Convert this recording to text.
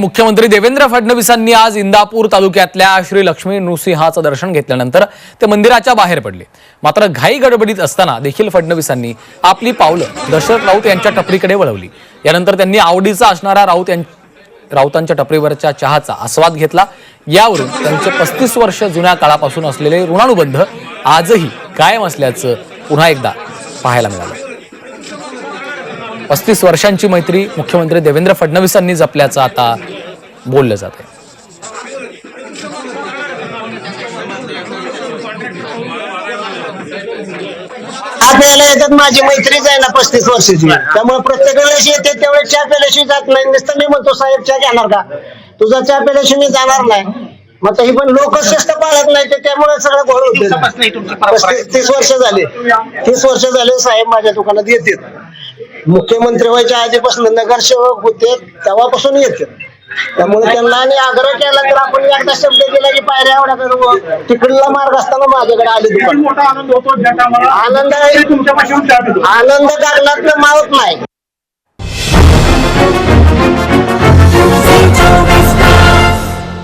मुख्यमंत्री देवेंद्र फडणवीसांनी आज इंदापूर तालुक्यातल्या श्री लक्ष्मी नृसिंहाचं दर्शन घेतल्यानंतर ते मंदिराच्या बाहेर पडले. मात्र घाई गडबडीत असताना देखील फडणवीसांनी आपली पावलं दशरथ राऊत यांच्या टपरीकडे वळवली. यानंतर त्यांनी आवडीचा असणारा राऊत यां राऊतांच्या टपरीवरच्या चहाचा आस्वाद घेतला. यावरून त्यांचे पस्तीस वर्ष जुन्या काळापासून असलेले ऋणानुबंध आजही कायम असल्याचं पुन्हा एकदा पाहायला मिळालं. पस्तीस वर्षांची मैत्री मुख्यमंत्री देवेंद्र फडणवीसांनी जपल्याचं आता बोललं जात आहे आपल्याला येतात माझी मैत्रीच आहे ना पस्तीस वर्षाची. त्यामुळे प्रत्येक वेळेस येते त्यावेळेस चहा प्याल्याशी जात नाही. नुसतं मी म्हणतो साहेब चहा घेणार का? तुझा चहा प्याल्याशी मी जाणार नाही. मग तरी पण लोक शिस्त पाळत नाही ते त्यामुळे सगळं घोळ होते पस्तीस तीस वर्ष झाले. तीस वर्ष झाले साहेब माझ्या दुकानात येते मुख्यमंत्री व्हायच्या आधीपासून नगरसेवक होते तेव्हापासून येते. त्यामुळे त्यांना आणि आग्रह केला तर आपण एकदा शब्द दिला की पायऱ्या एवढ्या तिकडला मार्ग असताना माझ्याकडे आले दुकान. मोठा आनंद आनंद गगनात मावत नाही.